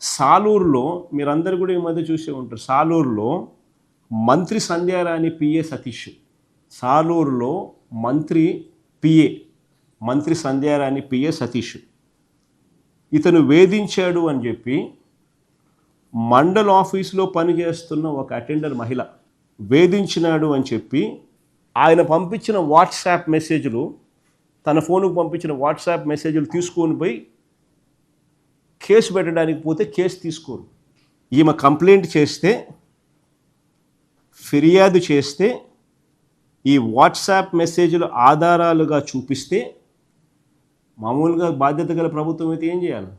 సాలూరులో మీరందరూ కూడా ఈ మధ్య చూసే ఉంటారు. సాలూరులో మంత్రి సంధ్యారాణి పిఏ సతీష్. సాలూరులో మంత్రి పిఏ మంత్రి సంధ్యారాణి పిఏ సతీష్. ఇతను వేధించాడు అని చెప్పి మండల్ ఆఫీసులో పనిచేస్తున్న ఒక అటెండర్ మహిళ వేధించినాడు అని చెప్పి ఆయన పంపించిన వాట్సాప్ మెసేజ్లు తన ఫోన్కు పంపించిన వాట్సాప్ మెసేజ్లు తీసుకొని పోయి కేసు పెట్టడానికి పోతే కేసు తీసుకోరు. ఈమె కంప్లైంట్ చేస్తే ఫిర్యాదు చేస్తే ఈ వాట్సాప్ మెసేజ్లు ఆధారాలుగా చూపిస్తే మామూలుగా బాధ్యత గల ప్రభుత్వం అయితే ఏం చేయాలి?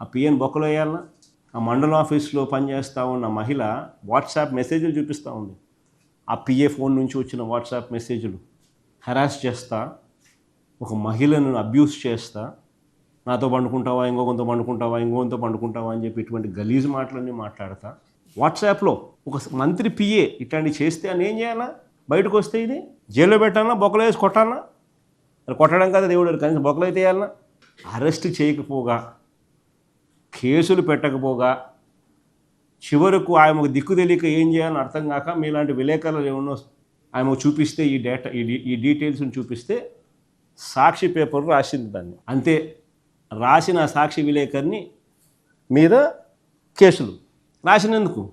ఆ పిఎన్ బొక్కలో వేయాలనా? ఆ మండల ఆఫీస్లో పనిచేస్తూ ఉన్న మహిళ వాట్సాప్ మెసేజ్లు చూపిస్తూ ఉంది. ఆ పిఏ ఫోన్ నుంచి వచ్చిన వాట్సాప్ మెసేజ్లు హెరాస్ చేస్తా ఒక మహిళను అబ్యూస్ చేస్తా నాతో పండుకుంటావా ఇంకొకరితో పండుకుంటావా ఇంకొకరితో పండుకుంటావా అని చెప్పి ఇటువంటి గలీజ్ మాటలన్నీ మాట్లాడతా. వాట్సాప్లో ఒక మంత్రి పిఏ ఇట్లాంటివి చేస్తే అని ఏం చేయాలా? బయటకు వస్తే ఇది? జైల్లో పెట్టాలా? బొక్కలు వేసి కొట్టాలా? మరి కొట్టడం కదా దేవుడు కనీసం బొక్కలు అయితే వేయాలన్నా అరెస్ట్ చేయకపోగా కేసులు పెట్టకపోగా చివరకు ఆయనకు దిక్కు తెలియక ఏం చేయాలని అర్థం కాక మీలాంటి విలేకరులు ఏమన్నా ఆయనకు చూపిస్తే ఈ డేటా ఈ డీ- ఈ డీటెయిల్స్ని చూపిస్తే సాక్షి పేపర్ రాసింది దాన్ని. అంతే. రాసిన సాక్షి విలేకరిని మీద కేసులు. రాసినందుకు?